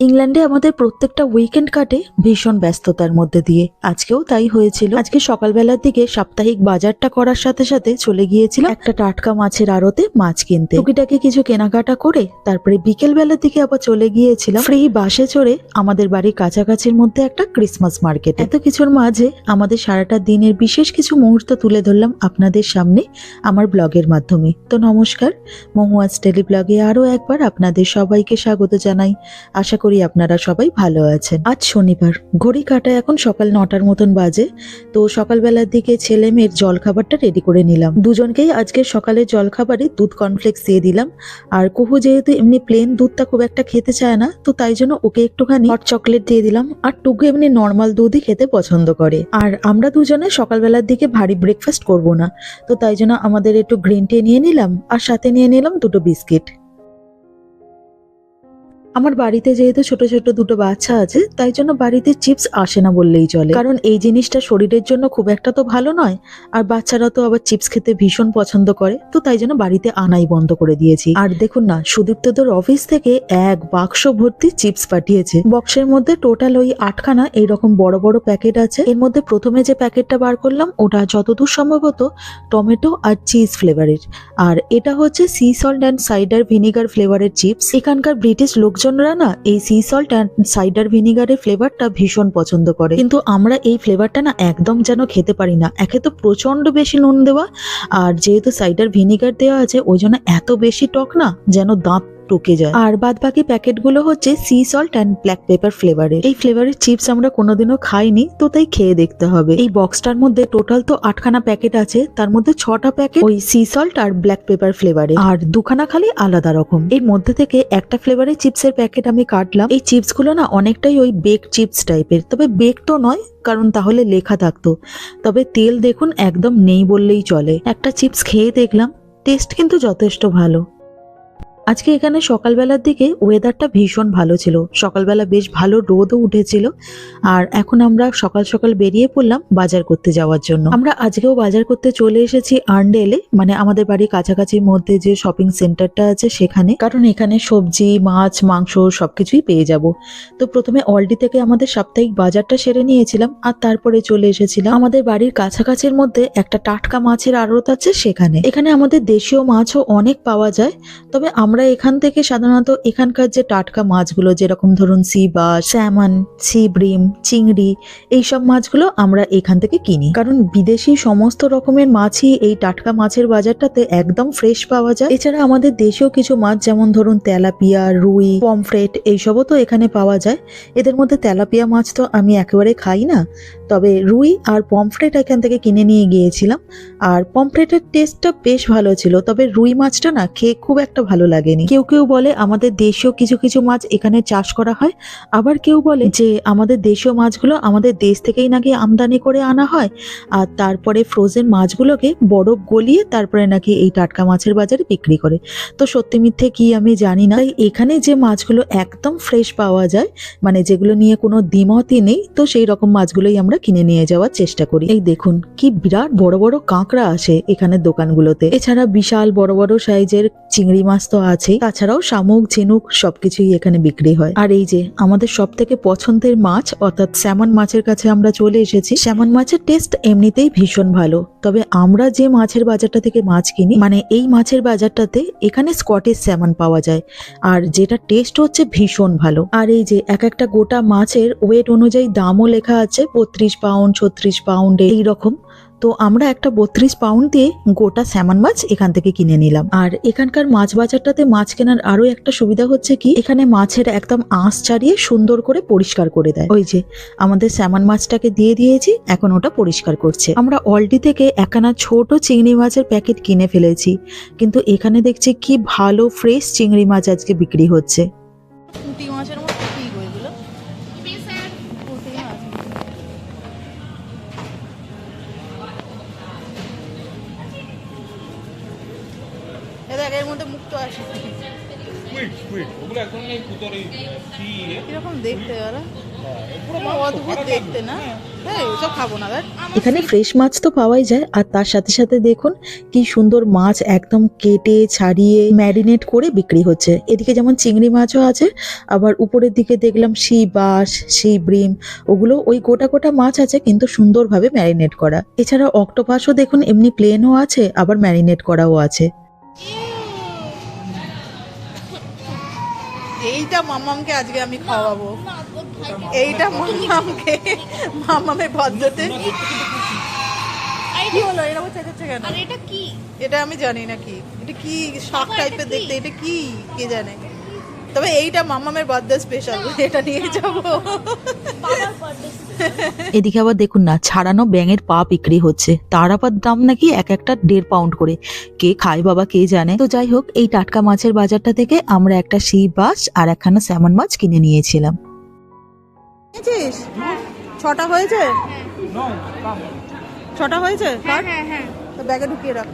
ইংল্যান্ডে আমাদের প্রত্যেকটা উইকেন্ড কাটে ভীষণ ব্যস্ততার মধ্যে দিয়ে। আজকেও তাই হয়েছিল। আজকে সকালবেলার দিকে সাপ্তাহিক বাজারটা করার সাথে সাথে চলে গিয়েছিলাম একটা টাটকা মাছের আড়তে মাছ কিনতে। টুকিটাকি কিছু কেনাকাটা করে তারপরে বিকেল বেলার দিকে আবার চলে গিয়েছিলাম। ফ্রি বাসে চড়ে আমাদের বাড়ির কাছাকাছির মধ্যে একটা ক্রিসমাস মার্কেট এত কিছুর মাঝে আমাদের সারাটা দিনের বিশেষ কিছু মুহূর্ত তুলে ধরলাম আপনাদের সামনে আমার ব্লগের মাধ্যমে। তো নমস্কার মহুয়াজ টেলি ব্লগে আরও একবার আপনাদের সবাইকে স্বাগত জানাই। আশা করি আপনারা সবাই ভালো আছেন। আজ শনিবার, ঘড়ি কাটা এখন সকাল নটার মতন বাজে, তো সকালবেলার দিকে ছেলে মেয়ের জলখাবারটা রেডি করে নিলাম। দুজনকেই আজকে সকালে জলখাবারে দুধ কর্নফ্লেক্স দিয়ে দিলাম। আর কুহু যেহেতু এমনি প্লেন দুধটা খুব একটা খেতে চায় না, তো তাই জন্য ওকে একটুখানি হট চকলেট দিয়ে দিলাম। আর টুকু এমনি নর্মাল দুধই খেতে পছন্দ করে। আর আমরা দুজনে সকালবেলার দিকে ভারী ব্রেকফাস্ট করব না, তো তাই জন্য আমাদের একটু গ্রিন টি নিয়ে নিলাম, আর সাথে নিয়ে নিলাম দুটো বিস্কিট আমার বাড়িতে যেহেতু ছোট ছোট দুটো বাচ্চা আছে, তাই জন্য বাড়িতে চিপস আসে না বললেই চলে। কারণ এই জিনিসটা শরীরের জন্য খুব একটা তো ভালো নয়, আর বাচ্চারা তো আবার চিপস খেতে ভীষণ পছন্দ করে, তো তাই জন্য বাড়িতে আনাই বন্ধ করে দিয়েছি। আর দেখুন না, সুদীপ্তদের অফিস থেকে এক বাক্স ভর্তি চিপস পাঠিয়েছে। বক্সের মধ্যে টোটাল ওই আটখানা এইরকম বড় বড় প্যাকেট আছে। এর মধ্যে প্রথমে যে প্যাকেটটা বার করলাম, ওটা যতদূর সম্ভবত টমেটো আর চিজ ফ্লেভারের। আর এটা হচ্ছে sea salt and cider vinegar ফ্লেভারের চিপস এখানকার ব্রিটিশ লোকজনরা না এই সি সল্ট অ্যান্ড সাইডার ভিনিগারের ফ্লেভারটা ভীষণ পছন্দ করে। কিন্তু আমরা এই ফ্লেভারটা না একদম যেন খেতে পারি না। একে তো প্রচণ্ড বেশি নুন দেওয়া, আর যেহেতু সাইডার ভিনিগার দেওয়া আছে, ওই জন্য এত বেশি টক না যেন দাঁত টকে যায়। আর বাদ বাকি প্যাকেটগুলো হচ্ছে sea salt and black pepper ফ্লেভারের এই ফ্লেভারের চিপস আমরা কোনোদিনও খাইনি, তো তাই খেয়ে দেখতে হবে। এই বক্সটার মধ্যে টোটাল তো আটখানা প্যাকেট আছে, তার মধ্যে ছটা প্যাকেট ওই সি সল্ট আর ব্ল্যাক পেপার ফ্লেভারে আর দুখানা খালি আলাদা রকম। এর মধ্যে থেকে একটা ফ্লেভারের চিপসের প্যাকেট আমি কাটলাম। এই চিপসগুলো না অনেকটাই ওই বেক চিপস টাইপের তবে বেক তো নয়, কারণ তাহলে লেখা থাকতো। তবে তেল দেখুন একদম নেই বললেই চলে। একটা চিপস খেয়ে দেখলাম টেস্ট কিন্তু যথেষ্ট ভালো। আজকে এখানে সকালবেলার দিকে ওয়েদারটা ভীষণ ভালো ছিল। সকালবেলা বেশ ভালো রোদও উঠেছিল। আর এখন আমরা সকাল সকাল বেরিয়ে পড়লাম বাজার করতে যাওয়ার জন্য। আমরা আজকেও বাজার করতে চলে এসেছি আর্নডেলে মানে আমাদের বাড়ির কাছাকাছির মধ্যে যে শপিং সেন্টারটা আছে সেখানে। কারণ এখানে সবজি, মাছ, মাংস সবকিছুই পেয়ে যাব। তো প্রথমে অলডি থেকে আমাদের সাপ্তাহিক বাজারটা সেরে নিয়েছিলাম, আর তারপরে চলে এসেছিলাম আমাদের বাড়ির কাছাকাছির মধ্যে একটা টাটকা মাছের আড়ত আছে সেখানে। এখানে আমাদের দেশীয় মাছও অনেক পাওয়া যায়, তবে আমরা এখান থেকে সাধারণত এখানকার যে টাটকা মাছগুলো, যেরকম ধরুন সি বা স্যামন, সি ব্রিম, চিংড়ি, এইসব মাছগুলো আমরা এখান থেকে কিনি। কারণ বিদেশি সমস্ত রকমের মাছই এই টাটকা মাছের বাজারটাতে একদম ফ্রেশ পাওয়া যায়। এছাড়া আমাদের দেশীয় কিছু মাছ যেমন ধরুন তেলাপিয়া, রুই, পমফ্রেট, এইসবও তো এখানে পাওয়া যায়। এদের মধ্যে তেলাপিয়া মাছ তো আমি একেবারে খাই না। তবে রুই আর পমফ্রেট এখান থেকে কিনে নিয়ে গিয়েছিলাম। আর পমফ্রেটের টেস্টটা বেশ ভালো ছিল। তবে রুই মাছটা না খেয়ে খুব একটা ভালো লাগেনি। কেউ কেউ বলে, আমাদের দেশীয় কিছু কিছু মাছ এখানে চাষ করা হয়। আবার কেউ বলে, যে আমাদের দেশীয় মাছগুলো আমাদের দেশ থেকেই নাকি আমদানি করে আনা হয়। আর তারপরে ফ্রোজেন মাছগুলোকে বরফ গলিয়ে তারপরে নাকি এই টাটকা মাছের বাজারে বিক্রি করে। তো সত্যি মিথ্যে কি আমি জানি না। তাই এখানে যে মাছগুলো একদম ফ্রেশ পাওয়া যায় মানে যেগুলো নিয়ে কোনো দ্বিমতই নেই, তো সেই রকম মাছগুলোই আমরা কিনে নিয়ে যাওয়ার চেষ্টা করি। এই দেখুন, কি বিরাট বড় বড় কাঁকড়া আসে এখানে দোকানগুলোতে। এছাড়া বিশাল বড় বড় সাইজের চিংড়ি মাছ তো আছেই তাছাড়াও শামুক, ঝিনুক সবকিছুই এখানে বিক্রি হয়। আর এই যে আমাদের সব থেকে পছন্দের মাছ, অর্থাৎ স্যামন মাছের কাছে আমরা চলে এসেছি। স্যামন মাছের টেস্ট এমনিতেই ভীষণ ভালো। তবে আমরা যে মাছের বাজারটা থেকে মাছ কিনি মানে এই মাছের বাজারটাতে এখানে স্কটিশ স্যামন পাওয়া যায়। আর যেটা টেস্ট হচ্ছে ভীষণ ভালো। আর এই যে এক একটা গোটা মাছের ওয়েট অনুযায়ী দামও লেখা আছে, বত্রিশ পাউন্ড ছত্রিশ পাউন্ড এই রকম। তো আমরা একটা বত্রিশ পাউন্ড দিয়ে গোটা স্যামন মাছ এখান থেকে কিনে নিলাম। আর এখানকার মাছ বাজারটাতে মাছ কেনার আরও একটা সুবিধা হচ্ছে কি, এখানে মাছের একদম আঁশ ছাড়িয়ে সুন্দর করে পরিষ্কার করে দেয়। ওই যে, আমাদের স্যামন মাছটাকে দিয়ে দিয়েছি, এখন ওটা পরিষ্কার করছে। আমরা অলডি থেকে একখানা ছোট চিংড়ি মাছের প্যাকেট কিনে ফেলেছি, কিন্তু এখানে দেখছি কি ভালো ফ্রেশ চিংড়ি মাছ আজকে বিক্রি হচ্ছে। মাছের ওসব খাব না দেখ। এখানে ফ্রেশ মাছ তো পাওয়াই যায় আর তার সাথে সাথে দেখুন কি সুন্দর মাছ একদম কেটে ছাড়িয়ে ম্যারিনেট করে বিক্রি হচ্ছে। এদিকে যেমন চিংড়ি মাছও আছে আবার উপরের দিকে দেখলাম শি বাস শি ব্রিম ওগুলো ওই গোটা গোটা মাছ আছে কিন্তু সুন্দরভাবে ম্যারিনেট করা। এছাড়া অক্টোপাসও দেখুন এমনি প্লেনও আছে আবার ম্যারিনেট করাও আছে। এইটা মামামকে আজকে আমি খাওয়াবো। এইটা মামামকে মামামের ভদ্রতে। কি হলো? এরকম চেঁচাচ্ছে কেন? এটা কি? এটা আমি জানি না কি। এটা কি শাক টাইপের দেখতে? এটা কি? কে জানে? তবে এইটা মামামের বার্থডে স্পেশাল এটা নিয়ে যাব। এদিকে আবার দেখুন না ছাড়ানো ব্যাঙের পা বিক্রি হচ্ছে। তার আবার দাম নাকি এক একটা দেড় পাউন্ড করে। কে খায় বাবা কে জানে? তো যাই হোক এই টাটকা মাছের বাজারটা থেকে আমরা একটা শি বাস আর একখানা স্যামন মাছ কিনে নিয়েছিলাম। ছটা হয়েছে? ছটা হয়েছে? হ্যাঁ হ্যাঁ হ্যাঁ। তো ব্যাগে ঢুকিয়ে রাখ।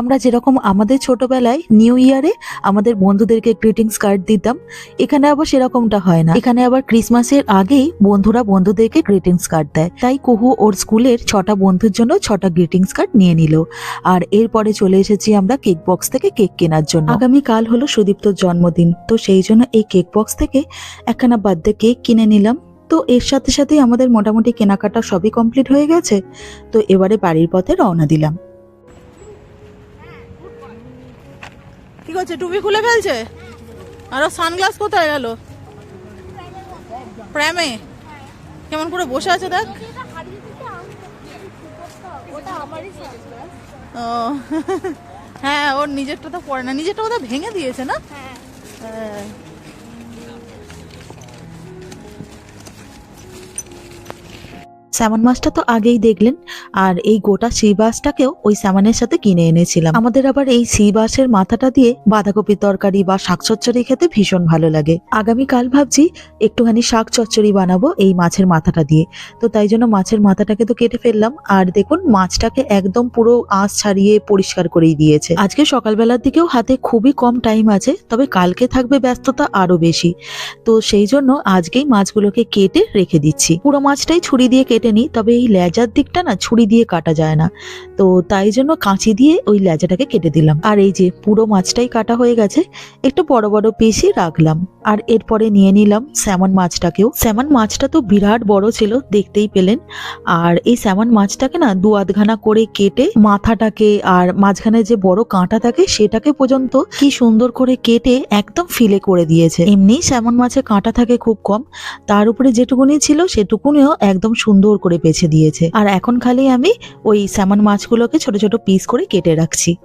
আমরা যেরকম আমাদের ছোটবেলায় নিউ ইয়ারে আমাদের বন্ধুদেরকে গ্রিটিংস কার্ড দিতাম, এখানে আবার সেরকমটা হয় না। এখানে আবার ক্রিসমাসের আগেই বন্ধুরা বন্ধুদেরকে গ্রিটিংস কার্ড দেয়। তাই কুহু ওর স্কুলের ছটা বন্ধুর জন্য ছটা গ্রিটিংস কার্ড নিয়ে নিল। আর এরপরে চলে এসেছি আমরা কেক বক্স থেকে কেক কেনার জন্য। আগামীকাল হলো সুদীপ্তর জন্মদিন, তো সেই জন্য এই কেক বক্স থেকে একখানা বার্থডে কেক কিনে নিলাম। তো এর সাথে সাথে আমাদের মোটামুটি কেনাকাটা সবই কমপ্লিট হয়ে গেছে। তো এবারে বাড়ির পথে রওনা দিলাম। কি করছে? টুপি খুলে ফেলছে? আর সানগ্লাস কোথায় গেল? প্র্যামে কেমন করে বসে আছে দেখ। ও। হ্যাঁ ওর নিজেরটা তো পড়ে না। নিজেরটা ওদের ভেঙে দিয়েছে না? হ্যাঁ। স্যামন মাছটা তো আগেই দেখলেন, আর এই গোটা সি বাসটাকেও ওই স্যামনের সাথে কিনে এনেছিলাম। আমাদের আবার এই সি বাসের মাথাটা দিয়ে বাঁধাকপির তরকারি বা শাক চচ্চড়ি খেতে ভীষণ ভালো লাগে। আগামী কাল ভাবছি একটুখানি শাক চচ্চড়ি বানাবো এই মাছের মাথাটা দিয়ে। তো তাই জন্য মাছের মাথাটাকে তো কেটে ফেললাম, আর দেখুন মাছটাকে একদম পুরো আঁশ ছাড়িয়ে পরিষ্কার করেই দিয়েছে। আজকে সকালবেলার দিকেও হাতে খুবই কম টাইম আছে, তবে কালকে থাকবে ব্যস্ততা আরও বেশি। তো সেই জন্য আজকেই মাছগুলোকে কেটে রেখে দিচ্ছি। পুরো মাছটাই ছুরি দিয়ে কেটে নিই, তবে এই লেজার দিকটা না ছুরি দিয়ে কাটা যায় না। তো তাই জন্য কাঁচি দিয়ে ওই লেজাটাকে কেটে দিলাম। আর এই যে পুরো মাছটাই কাটা হয়ে গেছে, একটু বড় বড় পিসই রাখলাম। আর এরপরে নিয়ে নিলাম স্যামন মাছটাকেও। স্যামন মাছটা তো বিরাট বড় ছিল, দেখতেই পেলেন। আর এই স্যামন মাছটাকে না দু আধখানা করে কেটে মাথাটাকে আর মাঝখানে যে বড় কাঁটা থাকে সেটাকে পর্যন্ত কি সুন্দর করে কেটে একদম ফিলে করে দিয়েছে। এমনি স্যামন মাছে কাঁটা থাকে খুব কম। তার উপরে যেটুকুনি ছিল সেটুকুনিও একদম সুন্দর করে বেছে দিয়েছে। আর এখন খালি আমি ওই স্যামন মাছগুলোকে ছোট ছোট পিস করে কেটে রাখছি।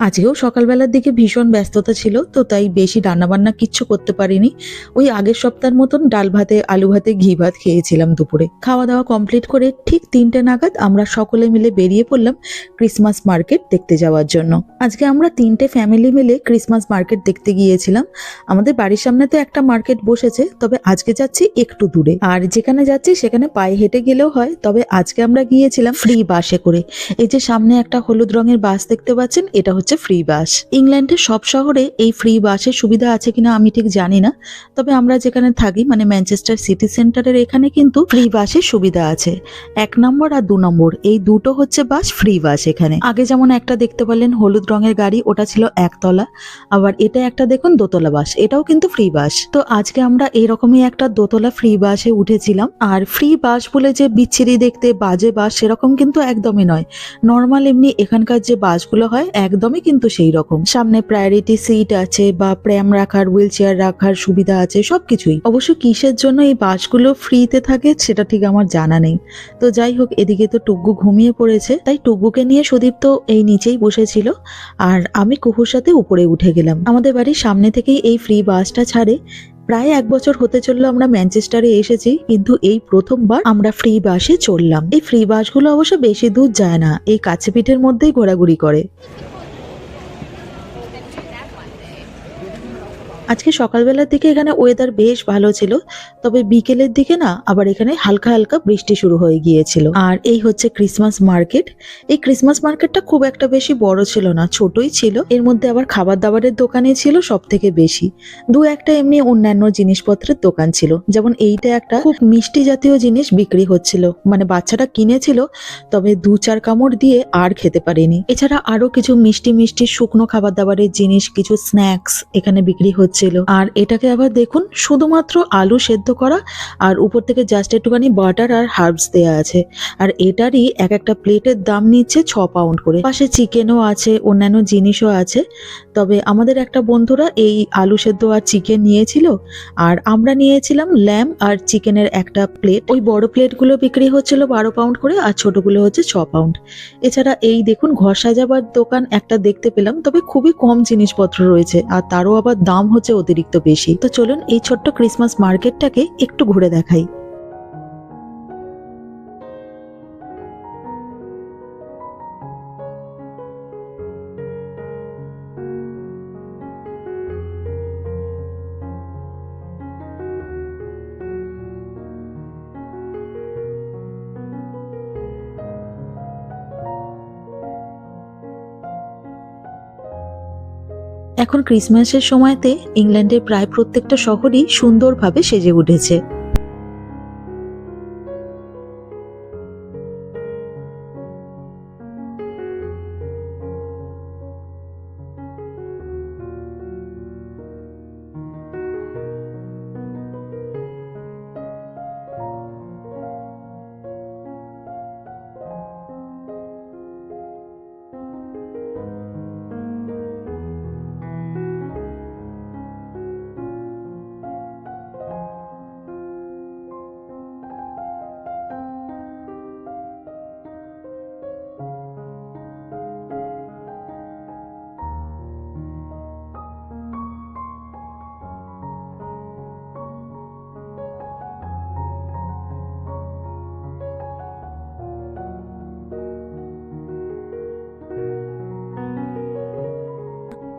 আজকেও সকালবেলার দিকে ভীষণ ব্যস্ততা ছিল, তো তাই বেশি রান্নাবান্না কিচ্ছু করতে পারিনি। ওই আগের সপ্তাহের মতন ডাল ভাতে, আলু ভাতে, ঘি ভাত খেয়েছিলাম দুপুরে। খাওয়া দাওয়া কমপ্লিট করে ঠিক তিনটে নাগাদ আমরা সকলে মিলে বেরিয়ে পড়লাম ক্রিসমাস মার্কেট দেখতে যাওয়ার জন্য। আজকে আমরা তিনটে ফ্যামিলি মিলে ক্রিসমাস মার্কেট দেখতে গিয়েছিলাম। আমাদের বাড়ির সামনে তো একটা মার্কেট বসেছে, তবে আজকে যাচ্ছি একটু দূরে। আর যেখানে যাচ্ছি সেখানে পায়ে হেঁটে গেলেও হয়, তবে আজকে আমরা গিয়েছিলাম ফ্রি বাসে করে। এই যে সামনে একটা হলুদ রঙের বাস দেখতে পাচ্ছেন, এটা হচ্ছে ফ্রি বাস ইংল্যান্ডের সব শহরে এই ফ্রি বাসের সুবিধা আছে কিনা আমি ঠিক জানি না। তবে আমরা যেখানে থাকি মানে ম্যানচেস্টার সিটি সেন্টারের এখানে কিন্তু ফ্রি বাসের সুবিধা আছে। এক নম্বর আর দু নম্বর, এই দুটো হচ্ছে বাস ফ্রি বাস এখানে। আগে যেমন একটা দেখতে পেলেন, হলুদ রঙের গাড়ি, ওটা ছিল একতলা। আবার এটা একটা দেখুন, দোতলা বাস এটাও কিন্তু ফ্রি বাস তো আজকে আমরা এরকমই একটা দোতলা ফ্রি বাসে উঠেছিলাম। আর ফ্রি বাস বলে যে বিচ্ছিরি দেখতে, বাজে বাস সেরকম কিন্তু একদমই নয়। নর্মাল এমনি এখানকার যে বাসগুলো হয়, একদমই কিন্তু সেই রকম সামনে প্রায়োরিটি সিট আছে বা প্র্যাম রাখার হুইল চেয়ার রাখার সুবিধা আছে, সবকিছুই। অবশ্য কিসের জন্য এই বাসগুলো ফ্রিতে থাকে সেটা ঠিক আমার জানা নেই। তো যাই হোক, এদিকে তো টুকু ঘুমিয়ে পড়েছে, তাই টুকুকে নিয়ে সুদীপ তো এই নিচেই বসেছিল আর আমি কুহুর সাথে উপরে উঠে গেলাম। আমাদের বাড়ির সামনে থেকেই এই ফ্রি বাসটা ছাড়ে। প্রায় এক বছর হতে চলল আমরা ম্যানচেস্টারে এসেছি, কিন্তু এই প্রথমবার আমরা ফ্রি বাসে চললাম এই ফ্রি বাসগুলো অবশ্য বেশি দূর যায় না, এই কাছে পিঠের মধ্যেই ঘোরাঘুরি করে। আজকে সকালবেলার দিকে এখানে ওয়েদার বেশ ভালো ছিল, তবে বিকেলের দিকে না আবার এখানে হালকা হালকা বৃষ্টি শুরু হয়ে গিয়েছিল। আর এই হচ্ছে ক্রিসমাস মার্কেট এই ক্রিসমাস মার্কেটটা খুব একটা বেশি বড় ছিল না, ছোটই ছিল। এর মধ্যে আবার খাবার দাবারের দোকানে ছিল সব থেকে বেশি। দু একটা এমনি অন্যান্য জিনিসপত্রের দোকান ছিল, যেমন এইটা একটা খুব মিষ্টি জাতীয় জিনিস বিক্রি হচ্ছিল। মানে বাচ্চাটা কিনেছিল, তবে দু চার কামড় দিয়ে আর খেতে পারেনি। এছাড়া আরও কিছু মিষ্টি মিষ্টি শুকনো খাবার দাবারের জিনিস, কিছু স্ন্যাক্স এখানে বিক্রি হচ্ছিল। আর এটাকে আবার দেখুন, শুধুমাত্র আলু সেদ্ধ করা আর উপর থেকে জাস্ট একটুখানি বাটার আর হার্বস দেয়া আছে। আর এটারই এক একটা প্লেটের দাম নিচ্ছে ছ পাউন্ড করে। পাশে চিকেনও আছে, অন্যান্য জিনিসও আছে। তবে আমাদের একটা বন্ধুরা এই আলু সেদ্ধ আর চিকেন নিয়েছিল আর আমরা নিয়েছিলাম ল্যাম আর চিকেনের একটা প্লেট ওই বড় প্লেটগুলো বিক্রি হচ্ছিল বারো পাউন্ড করে আর ছোটগুলো হচ্ছে ছ পাউন্ড এছাড়া এই দেখুন, ঘর সাজাবার দোকান একটা দেখতে পেলাম, তবে খুবই কম জিনিসপত্র রয়েছে। আর তারও আবার দাম হচ্ছে অতিরিক্ত বেশি। তো চলুন এই ছোট্ট ক্রিসমাস মার্কেটটাকে একটু ঘুরে দেখাই। এখন ক্রিসমাসের সময়তে ইংল্যান্ডের প্রায় প্রত্যেকটা শহরই সুন্দরভাবে সেজে উঠেছে।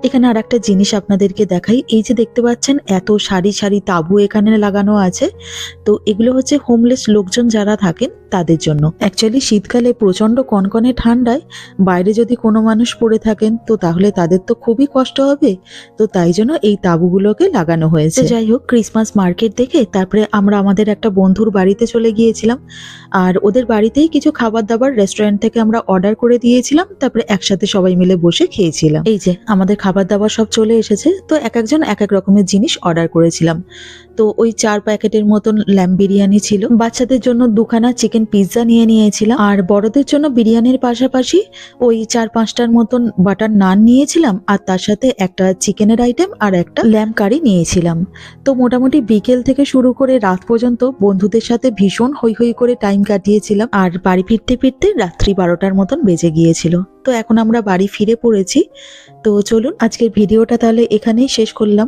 এখানে আর একটা জিনিস আপনাদেরকে দেখাই। এই যে দেখতে পাচ্ছেন, এত সারি সারি তাবু এখানে লাগানো আছে। তো এগুলো হচ্ছে হোমলেস লোকজন যারা থাকেন তাদের জন্য। অ্যাকচুয়ালি শীতকালে প্রচণ্ড কনকনে ঠান্ডায় বাইরে যদি কোনো মানুষ পড়ে থাকেন তো তাহলে তাদের তো খুবই কষ্ট হবে। তো তাই জন্য এই তাঁবুগুলোকে লাগানো হয়েছে। যাই হোক ক্রিসমাস মার্কেট দেখে তারপরে আমরা আমাদের একটা বন্ধুর বাড়িতে চলে গিয়েছিলাম। আর ওদের বাড়িতেই কিছু খাবার দাবার রেস্টুরেন্ট থেকে আমরা অর্ডার করে দিয়েছিলাম। তারপরে একসাথে সবাই মিলে বসে খেয়েছিলাম। এই যে আমাদের খাবার দাবার সব চলে এসেছে। তো এক একজন এক এক রকমের জিনিস অর্ডার করেছিলাম। তো ওই চার প্যাকেটের মতন ল্যাম্প বিরিয়ানি ছিল। বাচ্চাদের জন্য দুখানা চিকেন পিৎজা নিয়ে নিয়েছিলাম। আর বড়দের জন্য বিরিয়ানির পাশাপাশি ওই চার পাঁচটার মতন বাটার নান নিয়েছিলাম। আর তার সাথে একটা চিকেনের আইটেম আর একটা ল্যাম্প কারি নিয়েছিলাম। তো মোটামুটি বিকেল থেকে শুরু করে রাত পর্যন্ত বন্ধুদের সাথে ভীষণ হই হই করে টাইম কাটিয়েছিলাম। আর বাড়ি ফিরতে ফিরতে রাত্রি বারোটার মতন বেজে গিয়েছিল। তো এখন আমরা বাড়ি ফিরে পড়েছি। তো চলুন আজকের ভিডিওটা তাহলে এখানেই শেষ করলাম।